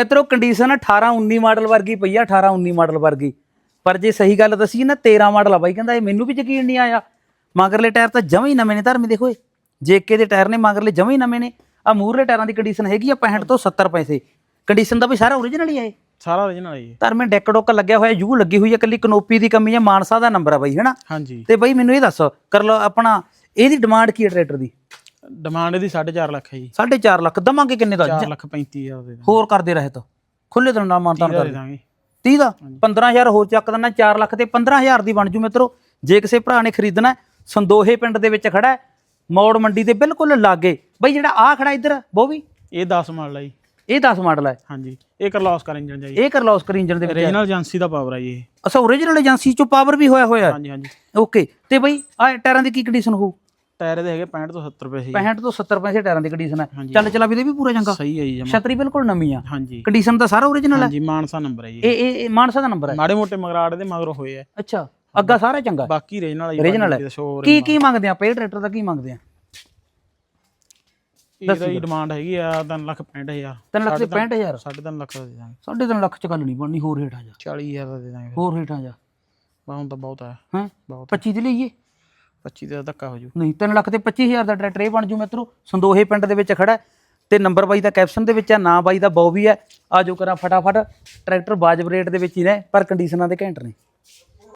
ਮਿੱਤਰੋ condition 18 19 model ਵਰਗੀ ਪਈ ਆ 18 19 ਮਾਡਲ ਵਰਗੀ। ਪਰ ਜੇ ਸਹੀ ਗੱਲ ਦੱਸੀ ਨਾ 13 ਮਾਡਲ ਆ ਬਾਈ ਕਹਿੰਦਾ ਇਹ ਮੈਨੂੰ ਵੀ ਯਕੀਨ ਨਹੀਂ ਆਇਆ। ਮਗਰਲੇ ਟਾਇਰ ਤਾਂ ਜਮਾਂ ਹੀ ਨਵੇਂ ਨੇ ਧਰਮੀ ਦੇਖੋ ਜੇਕੇ ਦੇ ਟਾਇਰ ਨੇ ਮਗਰਲੇ ਜਮਾਂ ਹੀ ਨਵੇਂ ਨੇ। ਆ ਮੂਰਲੇ ਟਾਇਰਾਂ ਦੀ ਕੰਡੀਸ਼ਨ ਹੈਗੀ ਆ 65 ਤੋਂ 70 ਪੈਸੇ। ਕੰਡੀਸ਼ਨ ਦਾ ਵੀ ਸਾਰਾ ਓਰੀਜਨਲ ਹੀ ਆ ਇਹ। ਸਾਰਾ origignal ਹੈ ਜੀ ਧਰਮੇ ਡੈਕ ਡੁੱਕ ਲੱਗਿਆ ਹੋਇਆ ਯੂ ਲੱਗੀ ਹੋਈ ਹੈ ਕੱਲੀ ਕਨੋਪੀ ਦੀ ਕਮੀ ਹੈ ਮਾਨਸਾ ਦਾ ਨੰਬਰ ਆ ਬਾਈ ਹੈਨਾ? ਹਾਂਜੀ। ਤੇ ਬਾਈ ਮੈਨੂੰ ਇਹ ਦੱਸ ਕਰ ਲਓ ਆਪਣਾ ਇਹਦੀ ਡਿਮਾਂਡ ਕੀ ਹੈ ਟਰੈਕਟਰ ਦੀ? ਡਿਮਾਂਡ ਇਹਦੀ 4.5 ਲੱਖ ਹੈ ਜੀ। 4.5 ਲੱਖ। ਦਵਾਂਗੇ ਕਿੰਨੇ ਦਾ? 4 ਲੱਖ 35 ਹਜ਼ਾਰ ਦੇ ਦਾਂਗੇ। ਹੋਰ ਕਰਦੇ ਰਹੇ ਤਾਂ। ਖੁੱਲੇ ਦਿਨ ਨਾਲ ਮਾਨਤਾਨ ਕਰ ਦਾਂਗੇ। 30 ਦਾ? 15000 ਹੋਰ ਚੱਕ ਦਿੰਦਾ 4 ਲੱਖ ਤੇ 15000 ਦੀ ਬਣ ਜੂ ਮਿੱਤਰੋ। ਜੇ ਕਿਸੇ ਭਰਾ ਨੇ ਖਰੀਦਣਾ ਸੰਦੋਹੇ ਪਿੰਡ ਦੇ ਵਿੱਚ ਖੜਾ ਮੌੜ ਮੰਡੀ ਦੇ ਬਿਲਕੁਲ ਲਾਗੇ। ਬਈ ਜਿਹੜਾ ਆ ਖੜਾ ਇੱਧਰ ਬੋਵੀ? ਇਹ 10 ਮਾਡਲ ਹੈ ਜੀ। ਇਹ 10 ਮਾਡਲ ਹੈ। ਹਾਂਜੀ। ਇਹ ਕਰਲੌਸਕਰ ਇੰਜਨ ਜੀ। ਇਹ ਕਰਲੌਸਕਰ ਇੰਜਨ ਦੇ ਵਿੱਚ origignal ਏਜੰਸੀ ਦਾ ਪਾਵਰ ਹੈ ਜੀ ਇਹ। ਅੱਛਾ ਓਰੀਜਨਲ ਏਜੰਸੀ ਚੋਂ ਪਾਵਰ ਵੀ ਹੋਇਆ ਹੋਇਆ ਹਾਂਜੀ ਹਾਂਜੀ। ਓਕੇ ਤੇ ਬਈ ਆ ਟਾਇਰਾਂ ਦੀ ਕੀ ਕੰਡੀਸ਼ਨ ਹੋਊ? ਟਾਇਰ ਇਹਦੇ ਹੈਗੇ 65 ਤੋਂ 70 ਰੁਪਏ ਸੀ। 65 ਤੋਂ 70 ਪੈਸੇ ਟਾਇਰਾਂ ਦੀ ਕੰਡੀਸ਼ਨ ਹੈ। ਹਾਂਜੀ। ਚੱਲ ਚਲਾ ਵੀ ਦੇ ਵੀ ਪੂਰਾ ਚੰਗਾ। ਸਹੀ ਹੈ ਜੀ ਜਮਾ। ਛਤਰੀ ਬਿਲਕੁਲ ਨਵੀਂ ਆ। ਹਾਂਜੀ। ਕੰਡੀਸ਼ਨ ਤਾਂ ਸਾਰਾ ਓਰੀਜਨਲ ਹੈ। ਹਾਂਜੀ ਮਾਨਸਾ ਨੰਬਰ ਹੈ ਜੀ। ਇਹ ਇਹ ਇਹ ਮਾਨਸਾ ਦਾ ਨੰਬਰ ਹੈ। ਮਾੜੇ ਮੋਟੇ ਮਗਰਾੜ ਦੇ ਮਗਰੋਂ ਹੋਏ ਆ। ਅੱਛਾ ਅੱਗਾ ਸਾਰਾ ਚੰਗਾ ਬਾਕੀ origignal ਹੈ ਜੀ ਓਰੀਜਨਲ ਹੈ। ਸ਼ੋਰ ਕੀ ਕੀ ਮੰਗਦੇ ਆ? ਪੇ ਟਰੈਕਟਰ ਦਾ ਕੀ ਮੰਗਦੇ ਆ? ਇਹਦਾ ਹੀ ਡਿਮਾਂਡ ਹੈਗੀ ਆ 3 ਲੱਖ 65000 3 ਲੱਖ ਤੇ 65000 3.5 ਲੱਖ ਦਾ ਦੇ ਦਾਂਗੇ। ਸਾਢੇ ਤਿੰਨ ਲੱਖ ਚ ਗੱਲ ਨਹੀਂ ਬਣਨੀ ਹੋਰ ਹੇਠਾਂ ਜਾ। 40000 ਦਾ ਦੇ ਦਾਂਗੇ। ਹੋਰ ਹੇਠਾਂ ਜਾ। ਬਾ ਹੁਣ ਤਾਂ ਬਹੁਤ ਹੈ ਹੈ? ਬਹੁਤ 25 ਦੇ ਲਈਏ। 25 ਦਾ ਧੱਕਾ ਹੋ ਜੂ। ਨਹੀਂ 3 ਲੱਖ ਤੇ 25000 ਦਾ ਟਰੈਕਟਰ ਇਹ ਬਣ ਜੂ ਮਿੱਤਰੋ। ਸੰਦੋਹੇ ਪਿੰਡ ਦੇ ਵਿੱਚ ਖੜਾ ਹੈ ਤੇ ਨੰਬਰ ਬਾਈ ਦਾ ਕੈਪਸ਼ਨ ਦੇ ਵਿੱਚ ਹੈ, ਨਾਂ ਬਾਈ ਦਾ ਬੌਬੀ ਹੈ। ਆ ਜੋ ਕਰਾਂ ਫਟਾਫਟ। ਟਰੈਕਟਰ ਬਾਜਬ ਰੇਟ ਦੇ ਵਿੱਚ ਹੀ ਨੇ, ਪਰ ਕੰਡੀਸ਼ਨਾਂ ਦੇ ਘੈਂਟ ਨੇ।